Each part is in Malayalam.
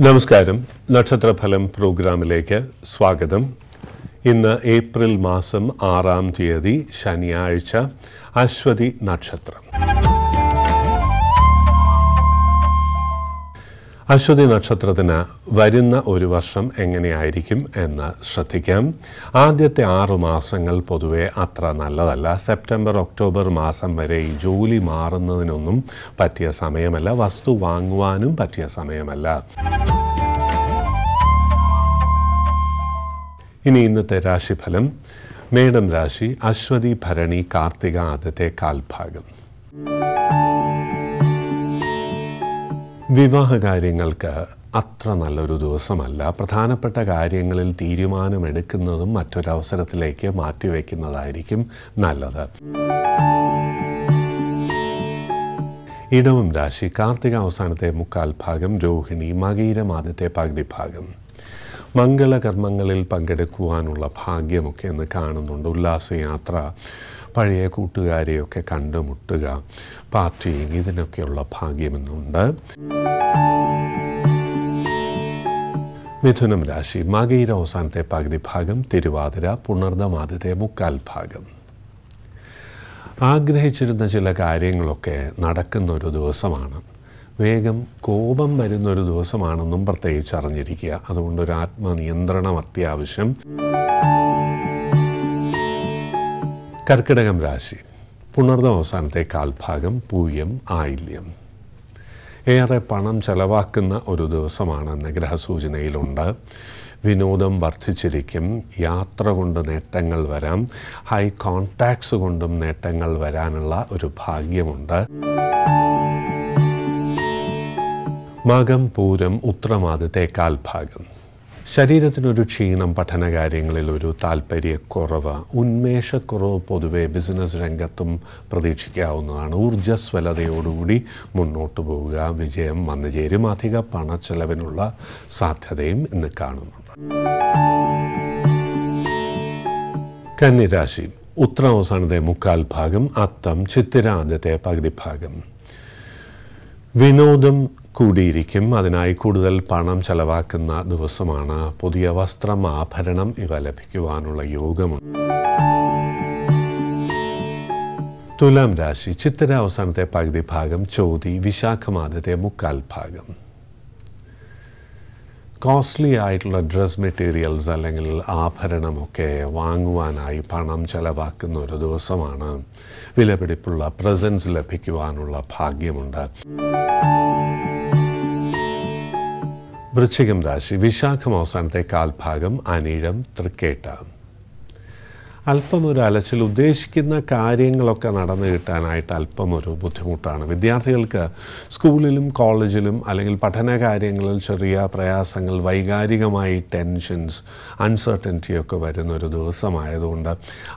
നമസ്കാരം. നക്ഷത്രഫലം പ്രോഗ്രാമിലേക്ക് സ്വാഗതം. ഇന്ന് ഏപ്രിൽ മാസം ആറാം തീയതി ശനിയാഴ്ച അശ്വതി നക്ഷത്രം. അശ്വതി നക്ഷത്രത്തിന് വരുന്ന ഒരു വർഷം എങ്ങനെയായിരിക്കും എന്ന് ശ്രദ്ധിക്കാം. ആദ്യത്തെ ആറു മാസങ്ങൾ പൊതുവെ അത്ര നല്ലതല്ല. സെപ്റ്റംബർ ഒക്ടോബർ മാസം വരെ ഈ ജോലി മാറുന്നതിനൊന്നും പറ്റിയ സമയമല്ല. വസ്തു വാങ്ങുവാനും പറ്റിയ സമയമല്ല. ഇനി ഇന്നത്തെ രാശിഫലം മേടം രാശി അശ്വതി ഭരണി കാർത്തിക ആദ്യത്തെ കാൽഭാഗം. വിവാഹ കാര്യങ്ങൾക്ക് അത്ര നല്ലൊരു ദിവസമല്ല. പ്രധാനപ്പെട്ട കാര്യങ്ങളിൽ തീരുമാനമെടുക്കുന്നതും മറ്റൊരവസരത്തിലേക്ക് മാറ്റിവെക്കുന്നതായിരിക്കും നല്ലത്. ഇടവം രാശി കാർത്തിക അവസാനത്തെ മുക്കാൽ ഭാഗം രോഹിണി മകീരം ആദ്യത്തെ പകുതി ഭാഗം. മംഗളകർമ്മങ്ങളിൽ പങ്കെടുക്കുവാനുള്ള ഭാഗ്യമൊക്കെ ഇന്ന് കാണുന്നുണ്ട്. ഉല്ലാസയാത്ര പഴയ കൂട്ടുകാരെയൊക്കെ കണ്ടുമുട്ടുക പാർട്ടിയും ഇതിനൊക്കെയുള്ള ഭാഗ്യമെന്നുണ്ട് മിഥുനം രാശി മകയിര അവസാനത്തെ പകുതി ഭാഗം തിരുവാതിര പുണർദം മുക്കാൽ ഭാഗം. ആഗ്രഹിച്ചിരുന്ന ചില കാര്യങ്ങളൊക്കെ നടക്കുന്ന ഒരു ദിവസമാണ്. വേഗം കോപം വരുന്ന ഒരു ദിവസമാണെന്നും പ്രത്യേകിച്ച് അറിഞ്ഞിരിക്കുക. അതുകൊണ്ട് ഒരു ആത്മനിയന്ത്രണം അത്യാവശ്യം. കർക്കിടകം രാശി. പുണർദം അവസാനത്തെ കാൽഭാഗം പൂയം ആയില്യം. ഏറെ പണം ചെലവാക്കുന്ന ഒരു ദിവസമാണെന്ന് ഗ്രഹസൂചനയിലുണ്ട്. വിനോദം വർദ്ധിച്ചിരിക്കും. യാത്ര കൊണ്ട് നേട്ടങ്ങൾ വരാം. ഹൈ കോൺടാക്ട്സ് കൊണ്ടും നേട്ടങ്ങൾ വരാനുള്ള ഒരു ഭാഗ്യമുണ്ട്. മകം പൂരം ഉത്രമാദത്തെ കാൽഭാഗം. ശരീരത്തിനൊരു ക്ഷീണം പഠനകാര്യങ്ങളിൽ ഒരു താല്പര്യക്കുറവ് ഉന്മേഷക്കുറവ് പൊതുവെ ബിസിനസ് രംഗത്തും പ്രതീക്ഷിക്കാവുന്നതാണ്. ഊർജസ്വലതയോടുകൂടി മുന്നോട്ട് പോവുക വിജയം വന്നു ചേരും അധിക പണച്ചെലവിനുള്ള സാധ്യതയും ഇന്ന് കാണുന്നുണ്ട്. കന്നിരാശി ഉത്തര അവസാനത്തെ മുക്കാൽ ഭാഗം അത്തം ചിത്തിര ആദ്യത്തെ പകുതി ഭാഗം. വിനോദം കൂടിയിരിക്കും. അതിനായി കൂടുതൽ പണം ചെലവാക്കുന്ന ദിവസമാണ് പുതിയ വസ്ത്രം ആഭരണം ഇവ ലഭിക്കുവാനുള്ള യോഗമുണ്ട് തുലാം രാശി ചിത്തിര അവസാനത്തെ പകുതി ഭാഗം ചോതി വിശാഖമാദ്യത്തെ മുക്കാൽ ഭാഗം. കോസ്റ്റ്ലി ആയിട്ടുള്ള ഡ്രസ് മെറ്റീരിയൽസ് അല്ലെങ്കിൽ ആഭരണമൊക്കെ വാങ്ങുവാനായി പണം ചെലവാക്കുന്ന ഒരു ദിവസമാണ്. വിലപിടിപ്പുള്ള പ്രസൻസ് ലഭിക്കുവാനുള്ള ഭാഗ്യമുണ്ട്. വൃശ്ചികം രാശി വിശാഖം അവസാനത്തെ കാൽഭാഗം അനിഴം തൃക്കേട്ട. അല്പം ഒരു അലച്ചിൽ ഉദ്ദേശിക്കുന്ന കാര്യങ്ങളൊക്കെ നടന്നു കിട്ടാനായിട്ട് അല്പം ഒരു ബുദ്ധിമുട്ടാണ്. വിദ്യാർത്ഥികൾക്ക് സ്കൂളിലും കോളേജിലും അല്ലെങ്കിൽ പഠന കാര്യങ്ങളിൽ ചെറിയ പ്രയാസങ്ങൾ വൈകാരികമായി ടെൻഷൻസ് അൺസർട്ടനിറ്റിയൊക്കെ വരുന്ന ഒരു ദിവസമായതുകൊണ്ട്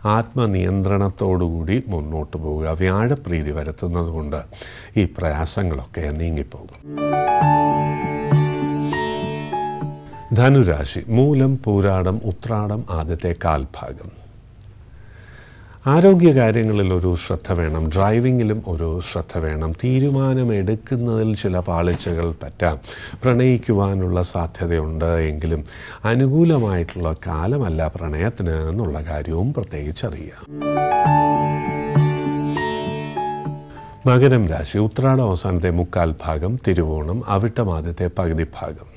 ആത്മനിയന്ത്രണത്തോടുകൂടി മുന്നോട്ട് പോവുക വ്യാഴപ്രീതി വരുത്തുന്നത് കൊണ്ട് ഈ പ്രയാസങ്ങളൊക്കെ നീങ്ങിപ്പോകും. ധനുരാശി മൂലം പൂരാടം ഉത്രാടം ആദ്യത്തെ കാൽഭാഗം. ആരോഗ്യകാര്യങ്ങളിൽ ഒരു ശ്രദ്ധ വേണം ഡ്രൈവിങ്ങിലും ഒരു ശ്രദ്ധ വേണം. തീരുമാനമെടുക്കുന്നതിൽ ചില പാളിച്ചകൾ പറ്റാം. പ്രണയിക്കുവാനുള്ള സാധ്യതയുണ്ട് എങ്കിലും അനുകൂലമായിട്ടുള്ള കാലമല്ല പ്രണയത്തിന് എന്നുള്ള കാര്യവും പ്രത്യേകിച്ചറിയാം. മകരം രാശി ഉത്രാട അവസാനത്തെ മുക്കാൽ ഭാഗം തിരുവോണം അവിട്ടം ആദ്യത്തെ പകുതി ഭാഗം.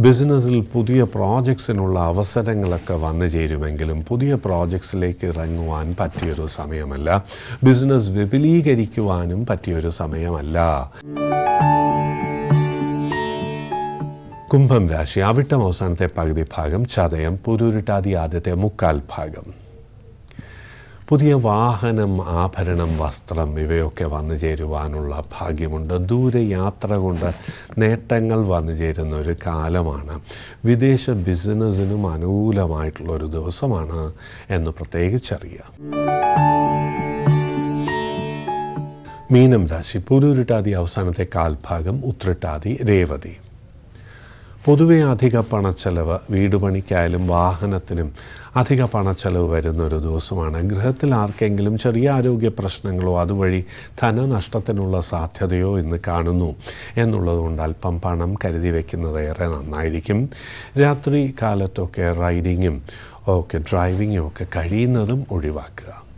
ബിസിനസ്സിൽ പുതിയ പ്രോജക്ട്സിനുള്ള അവസരങ്ങളൊക്കെ വന്നു ചേരുമെങ്കിലും പുതിയ പ്രോജക്ട്സിലേക്ക് ഇറങ്ങുവാൻ പറ്റിയൊരു സമയമല്ല. ബിസിനസ് വിപുലീകരിക്കുവാനും പറ്റിയൊരു സമയമല്ല. കുംഭം രാശി അവിട്ടം അവസാനത്തെ പകുതി ഭാഗം ചതയം പുരുരുട്ടാതി ആദ്യത്തെ മുക്കാൽ ഭാഗം. പുതിയ വാഹനം ആഭരണം വസ്ത്രം ഇവയൊക്കെ വന്നു ചേരുവാനുള്ള ഭാഗ്യമുണ്ട്. ദൂരയാത്ര കൊണ്ട് നേട്ടങ്ങൾ വന്നു ചേരുന്ന ഒരു കാലമാണ്. വിദേശ ബിസിനസ്സിനും അനുകൂലമായിട്ടുള്ള ഒരു ദിവസമാണ് എന്ന് പ്രത്യേകിച്ചറിയാം. മീനം രാശി പുരൂരിട്ടാതി അവസാനത്തെ കാൽഭാഗം ഉത്രട്ടാതി രേവതി. പൊതുവെ അധിക പണച്ചെലവ് വീട് പണിക്കായാലും വാഹനത്തിനും അധിക പണച്ചെലവ് വരുന്ന ഒരു ദിവസമാണ്. ഗൃഹത്തിൽ ആർക്കെങ്കിലും ചെറിയ ആരോഗ്യ പ്രശ്നങ്ങളോ അതുവഴി ധനനഷ്ടത്തിനുള്ള സാധ്യതയോ ഇന്ന് കാണുന്നു. എന്നുള്ളതുകൊണ്ട് അല്പം പണം കരുതി വെക്കുന്നത് ഏറെ നന്നായിരിക്കും. രാത്രി കാലത്തൊക്കെ റൈഡിങ്ങും ഒക്കെ ഡ്രൈവിങ്ങും ഒക്കെ കഴിയുന്നതും ഒഴിവാക്കുക.